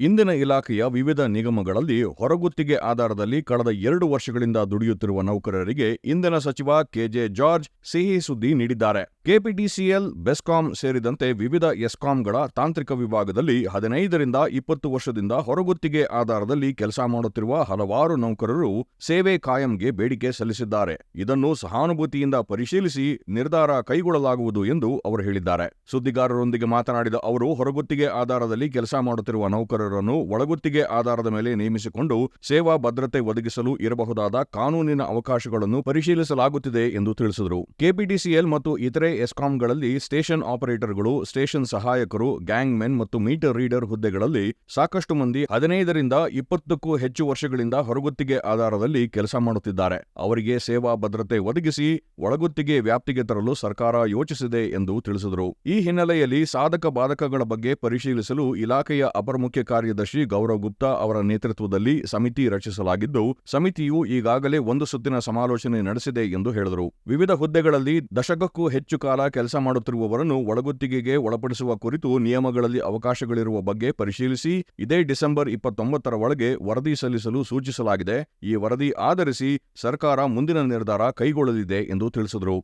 ಇಂದಿನ ಇಲಾಖೆಯ ವಿವಿಧ ನಿಗಮಗಳಲ್ಲಿ ಹೊರಗುತ್ತಿಗೆ ಆಧಾರದಲ್ಲಿ ಕಳೆದ ಎರಡು ವರ್ಷಗಳಿಂದ ದುಡಿಯುತ್ತಿರುವ ನೌಕರರಿಗೆ ಇಂಧನ ಸಚಿವ ಕೆಜೆ ಜಾರ್ಜ್ ಸಿಹಿ ಸುದ್ದಿ ನೀಡಿದ್ದಾರೆ. ಕೆಪಿಟಿಸಿಎಲ್, ಬೆಸ್ಕಾಂ ಸೇರಿದಂತೆ ವಿವಿಧ ಎಸ್ಕಾಂಗಳ ತಾಂತ್ರಿಕ ವಿಭಾಗದಲ್ಲಿ ಹದಿನೈದರಿಂದ ಇಪ್ಪತ್ತು ವರ್ಷದಿಂದ ಹೊರಗುತ್ತಿಗೆ ಆಧಾರದಲ್ಲಿ ಕೆಲಸ ಮಾಡುತ್ತಿರುವ ಹಲವಾರು ನೌಕರರು ಸೇವೆ ಕಾಯಂಗೆ ಬೇಡಿಕೆ ಸಲ್ಲಿಸಿದ್ದಾರೆ. ಇದನ್ನು ಸಹಾನುಭೂತಿಯಿಂದ ಪರಿಶೀಲಿಸಿ ನಿರ್ಧಾರ ಕೈಗೊಳ್ಳಲಾಗುವುದು ಎಂದು ಅವರು ಹೇಳಿದ್ದಾರೆ. ಸುದ್ದಿಗಾರರೊಂದಿಗೆ ಮಾತನಾಡಿದ ಅವರು, ಹೊರಗುತ್ತಿಗೆ ಆಧಾರದಲ್ಲಿ ಕೆಲಸ ಮಾಡುತ್ತಿರುವ ನೌಕರರನ್ನು ಒಳಗುತ್ತಿಗೆ ಆಧಾರದ ಮೇಲೆ ನೇಮಿಸಿಕೊಂಡು ಸೇವಾ ಭದ್ರತೆ ಒದಗಿಸಲು ಇರಬಹುದಾದ ಕಾನೂನಿನ ಅವಕಾಶಗಳನ್ನು ಪರಿಶೀಲಿಸಲಾಗುತ್ತಿದೆ ಎಂದು ತಿಳಿಸಿದರು. ಕೆಪಿಟಿಸಿಎಲ್ ಮತ್ತು ಇತರೆ ಎಸ್ಕಾಂಗಳಲ್ಲಿ ಸ್ಟೇಷನ್ ಆಪರೇಟರ್ಗಳು, ಸ್ಟೇಷನ್ ಸಹಾಯಕರು, ಗ್ಯಾಂಗ್ ಮೆನ್ ಮತ್ತು ಮೀಟರ್ ರೀಡರ್ ಹುದ್ದೆಗಳಲ್ಲಿ ಸಾಕಷ್ಟು ಮಂದಿ ಹದಿನೈದರಿಂದ ಇಪ್ಪತ್ತಕ್ಕೂ ಹೆಚ್ಚು ವರ್ಷಗಳಿಂದ ಹೊರಗುತ್ತಿಗೆ ಆಧಾರದಲ್ಲಿ ಕೆಲಸ ಮಾಡುತ್ತಿದ್ದಾರೆ. ಅವರಿಗೆ ಸೇವಾ ಭದ್ರತೆ ಒದಗಿಸಿ ಒಳಗುತ್ತಿಗೆ ವ್ಯಾಪ್ತಿಗೆ ತರಲು ಸರ್ಕಾರ ಯೋಚಿಸಿದೆ ಎಂದು ತಿಳಿಸಿದರು. ಈ ಹಿನ್ನೆಲೆಯಲ್ಲಿ ಸಾಧಕ ಬಾಧಕಗಳ ಬಗ್ಗೆ ಪರಿಶೀಲಿಸಲು ಇಲಾಖೆಯ ಅಪರ ಮುಖ್ಯ ಕಾರ್ಯದರ್ಶಿ ಗೌರವ್ ಗುಪ್ತಾ ಅವರ ನೇತೃತ್ವದಲ್ಲಿ ಸಮಿತಿ ರಚಿಸಲಾಗಿದ್ದು, ಸಮಿತಿಯು ಈಗಾಗಲೇ ಒಂದು ಸುತ್ತಿನ ಸಮಾಲೋಚನೆ ನಡೆಸಿದೆ ಎಂದು ಹೇಳಿದರು. ವಿವಿಧ ಹುದ್ದೆಗಳಲ್ಲಿ ದಶಕಕ್ಕೂ ಹೆಚ್ಚು ಕಾಲ ಕೆಲಸ ಮಾಡುತ್ತಿರುವವರನ್ನು ಒಳಗುತ್ತಿಗೆಗೆ ಒಳಪಡಿಸುವ ಕುರಿತು ನಿಯಮಗಳಲ್ಲಿ ಅವಕಾಶಗಳಿರುವ ಬಗ್ಗೆ ಪರಿಶೀಲಿಸಿ, ಇದೇ ಡಿಸೆಂಬರ್ ಇಪ್ಪತ್ತೊಂಬತ್ತರ ಒಳಗೆ ವರದಿ ಸಲ್ಲಿಸಲು ಸೂಚಿಸಲಾಗಿದೆ. ಈ ವರದಿ ಆಧರಿಸಿ ಸರ್ಕಾರ ಮುಂದಿನ ನಿರ್ಧಾರ ಕೈಗೊಳ್ಳಲಿದೆ ಎಂದು ತಿಳಿಸಿದರು.